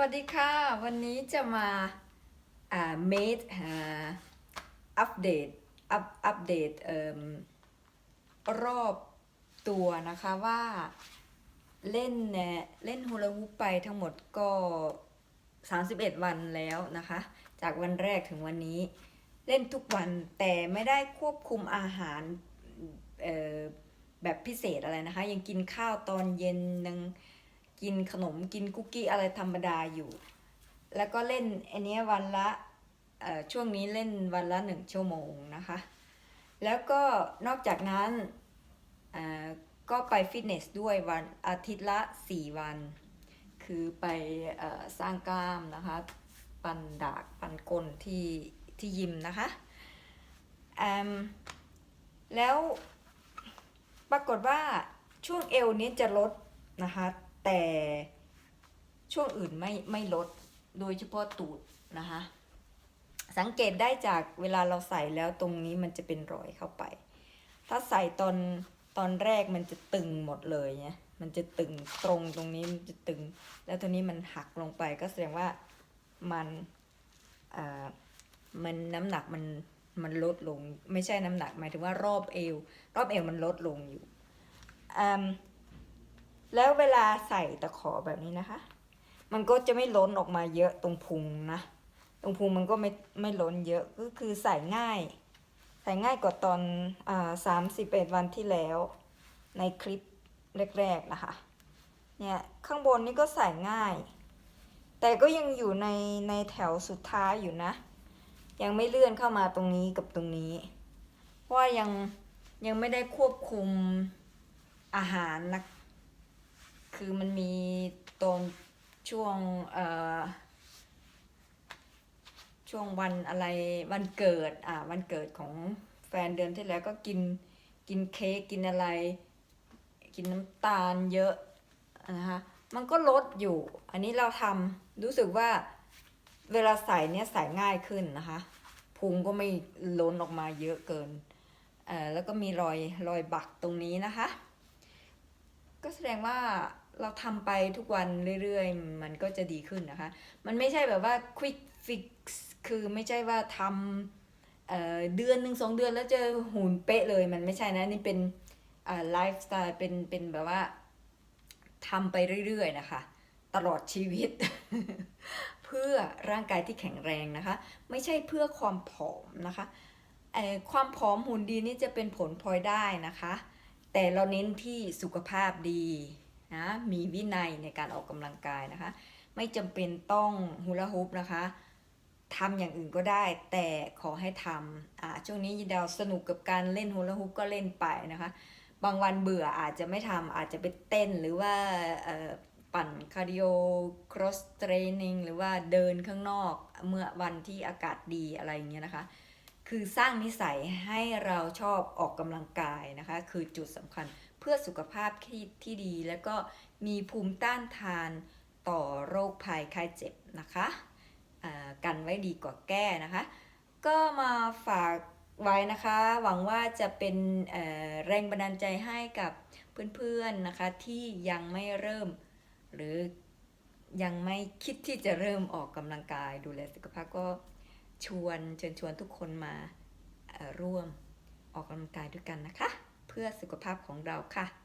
วัสดีค่ะ วันนี้จะมาอ่า made อ่าอัปเดตอัปอัปเดตเอ่มรอบตัวนะคะว่าเล่นเนี่ยเล่นฮูลาฮูปไปทั้งหมดก็ 31 วันแล้วนะคะ จากวันแรกถึงวันนี้ เล่นทุกวันแต่ไม่ได้ควบคุมอาหารเอ่อแบบพิเศษอะไรนะคะ ยังกินข้าวตอนเย็นยัง กินขนมกินคุกกี้อะไรธรรมดาอยู่ แล้วก็เล่นอันนี้วันละช่วงนี้เล่นวันละหนึ่งชั่วโมงนะคะ แล้วก็นอกจากนั้นก็ไปฟิตเนสด้วยวันอาทิตย์ละ 4 วัน คือไปอสร้างกล้ามนะคะ ปั่นดากปั่นก้นที่ที่ยิมนะคะอืมแล้วปรากฏว่าช่วงเอวนี้จะลดนะคะ แต่ช่วงอื่นไม่ไม่ลดโดยเฉพาะตูดนะคะ สังเกตได้จากเวลาเราใส่แล้วตรงนี้มันจะเป็นรอยเข้าไป ถ้าใส่ตอนตอนแรกมันจะตึงหมดเลยเนี่ยมันจะตึงตรงตรงนี้มันจะตึง แล้วตัวนี้มันหักลงไปก็แสดงว่ามันอ่ามันน้ำหนักมันมันลดลง ไม่ใช่น้ำหนักหมายถึงว่ารอบเอว รอบเอวมันลดลงอยู่อืม แล้วเวลาใส่ตะขอแบบนี้นะคะ มันก็จะไม่ล้นออกมาเยอะตรงพุงนะ ตรงพุงมันก็ไม่ไม่ล้นเยอะก็คือใส่ง่าย ใส่ง่ายกว่าตอนอ่าสามสิบเอ็ดวันที่แล้ว ในคลิปแรกๆนะคะ เนี่ยข้างบนนี่ก็ใส่ง่าย แต่ก็ยังอยู่ในในแถวสุดท้ายอยู่นะ ยังไม่เลื่อนเข้ามาตรงนี้กับตรงนี้ เพราะยังยังไม่ได้ควบคุมอาหารนะ คือมันมีตรงช่วงเอ่อช่วงวันอะไรวันเกิดอ่าวันเกิดของแฟนเดือนที่แล้วก็กินกินเค้กกินอะไร กินน้ำตาลเยอะนะคะมันก็ลดอยู่ อันนี้เราทำรู้สึกว่าเวลาใส่เนี่ยใส่ง่ายขึ้นนะคะพุงก็ไม่ล้นออกมาเยอะเกินเอ่อแล้วก็มีรอยรอยบักตรงนี้นะคะ ก็แสดงว่า เราทำไปทุกวันเรื่อยๆ มันก็จะดีขึ้นนะคะ มันไม่ใช่แบบว่า quick fix คือไม่ใช่ว่าทำเเดือนหนึ่งสองเดือนแล้วจะหุ่นเป๊ะเลย มันไม่ใช่นะ นี่เป็นไลฟ์สไตล์เป็นเป็นแบบว่าทำไปเรื่อยๆ นะคะ ตลอดชีวิต เพื่อร่างกายที่แข็งแรงนะคะ ไม่ใช่เพื่อความผอมนะคะความผอมหุ่นดีนี่จะเป็นผลพลอยได้นะคะ แต่เราเน้นที่สุขภาพดี นะมีวินัยในการออกกำลังกายนะคะ ไม่จำเป็นต้องฮูลาฮูปนะคะทำอย่างอื่นก็ได้ แต่ขอให้ทำอ่าช่วงนี้ยินดาวสนุกกับการเล่นฮูลาฮูปก็เล่นไปนะคะ บางวันเบื่ออาจจะไม่ทำอาจจะไปเต้นหรือว่าปั่นคาร์ดิโอครอสเทรนนิ่งหรือว่าเดินข้างนอกเมื่อวันที่อากาศดีอะไรอย่างเงี้ยนะคะ คือสร้างนิสัยให้เราชอบออกกำลังกายนะคะ คือจุดสำคัญ พื่อสุขภาพที่ที่ดี แล้วก็มีภูมิต้านทานต่อโรคภัยไข้เจ็บนะคะกันไว้ดีกว่าแก้นะคะ ก็มาฝากไว้นะคะ หวังว่าจะเป็นแรงบันดาลใจให้กับเพื่อนๆนะคะที่ยังไม่เริ่ม หรือยังไม่คิดที่จะเริ่มออกกำลังกายดูแลสุขภาพก็ชวนเชิญชวนทุกคนมาร่วมออกกำลังกายด้วยกันนะคะ พื่อสุขภาพของเราค่ะ